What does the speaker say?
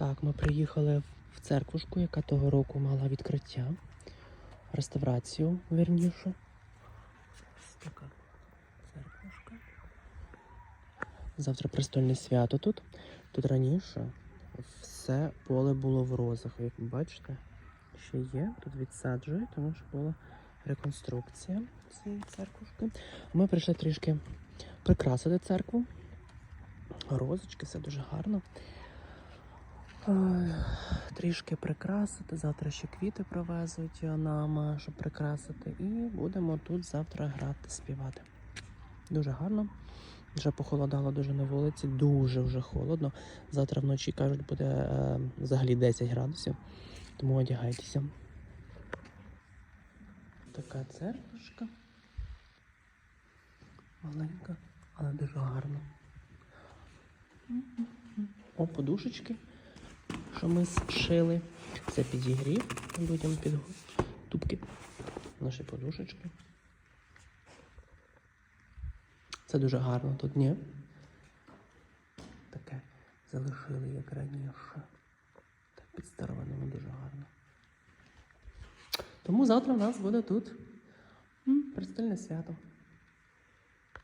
Так, ми приїхали в церквушку, яка того року мала відкриття. Реставрацію, вірніше. Ось така церквушка. Завтра престольне свято тут. Тут раніше все поле було в розах. Як ви бачите, ще є. Тут відсаджують, тому що була реконструкція цієї церквушки. Ми прийшли трішки прикрасити церкву. Розочки, все дуже гарно. Трішки прикрасити. Завтра ще квіти привезуть нам, щоб прикрасити. І будемо тут завтра грати, співати. Дуже гарно. Вже похолодало дуже на вулиці, дуже вже холодно. Завтра вночі кажуть, буде е, взагалі 10 градусів, тому одягайтеся. Така церквушка. Маленька, але дуже гарна. О, подушечки, що ми зшили. Це підігрів людям під тубки. Наші подушечки. Це дуже гарно тут, ні? Таке залишили, як раніше. Так підстаровано дуже гарно. Тому завтра в нас буде тут престольне свято.